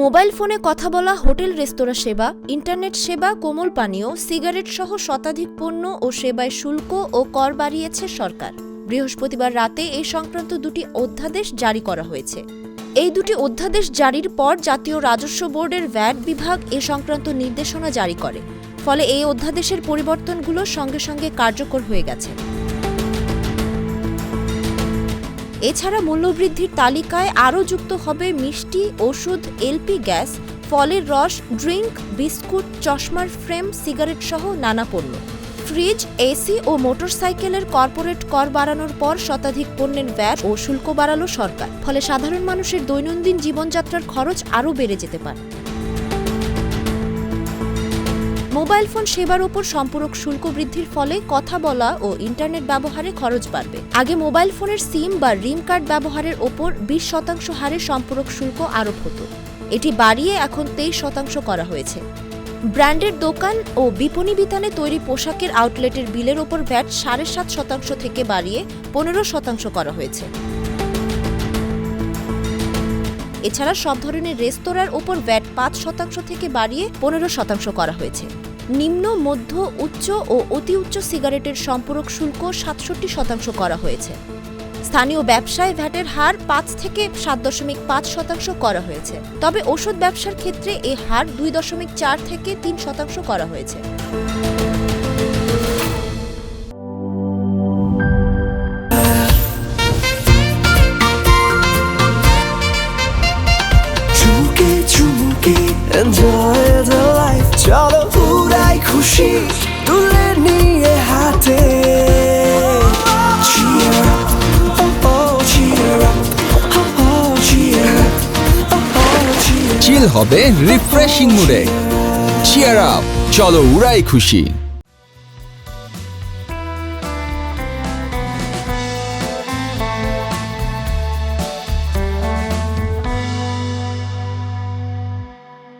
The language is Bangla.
মোবাইল ফোনে কথা বলা, হোটেল, রেস্তোরাঁ সেবা, ইন্টারনেট সেবা, কোমল পানীয়, সিগারেট সহ শতাধিক পণ্য ও সেবায় শুল্ক ও কর বাড়িয়েছে সরকার। বৃহস্পতিবার রাতে এই সংক্রান্ত দুটি অধ্যাদেশ জারি করা হয়েছে। এই দুটি অধ্যাদেশ জারির পর জাতীয় রাজস্ব বোর্ডের ভ্যাট বিভাগ এ সংক্রান্ত নির্দেশনা জারি করে। ফলে এই অধ্যাদেশের পরিবর্তনগুলো সঙ্গে সঙ্গে কার্যকর হয়ে গেছে। এছাড়া মূল্যবৃদ্ধির তালিকায় আরও যুক্ত হবে মিষ্টি, ওষুধ, এলপি গ্যাস, ফলের রস ড্রিঙ্ক বিস্কুট, চশমার ফ্রেম, সিগারেট সহ নানা পণ্য। ফ্রিজ, এসি ও মোটরসাইকেলের কর্পোরেট কর বাড়ানোর পর শতাধিক পণ্যের ভ্যাট ও শুল্ক বাড়ালো সরকার। ফলে সাধারণ মানুষের দৈনন্দিন জীবনযাত্রার খরচ আরও বেড়ে যেতে পারে। মোবাইল ফোন সেবার ওপর সম্পূরক শুল্ক বৃদ্ধির ফলে কথা বলা ও ইন্টারনেট ব্যবহারে খরচ বাড়বে। আগে মোবাইল ফোনের সিম বা রিম কার্ড ব্যবহারের ওপর বিশ শতাংশ হারে সম্পূরক শুল্ক আরোপ হতো। এটি বাড়িয়ে এখন তেইশ শতাংশ করা হয়েছে। ব্র্যান্ডের দোকান ও বিপণী বিতানে তৈরি পোশাকের আউটলেটের বিলের ওপর ভ্যাট সাড়ে সাত শতাংশ থেকে বাড়িয়ে পনেরো শতাংশ করা হয়েছে। এছাড়া সব ধরনের রেস্তোরাঁর ওপর ভ্যাট পাঁচ শতাংশ থেকে বাড়িয়ে পনেরো শতাংশ করা হয়েছে। নিম্ন, মধ্য, উচ্চ ও অতি উচ্চ সিগারেটের সম্পূরক শুল্ক সাতষট্টি শতাংশ করা হয়েছে। স্থানীয় ব্যবসায় ভ্যাটের হার পাঁচ থেকে সাত দশমিক পাঁচ শতাংশ করা হয়েছে। তবে ওষুধ ব্যবসার ক্ষেত্রে এ হার দুই দশমিক চার থেকে তিন শতাংশ করা হয়েছে। চুমুকে the life চলো পুরাই খুশি তুলে নিয়ে হাতে oh oh, oh oh, oh oh, চিল হবে রিফ্রেশিং মুডে চিয়ার আপ চলো উড়াই খুশি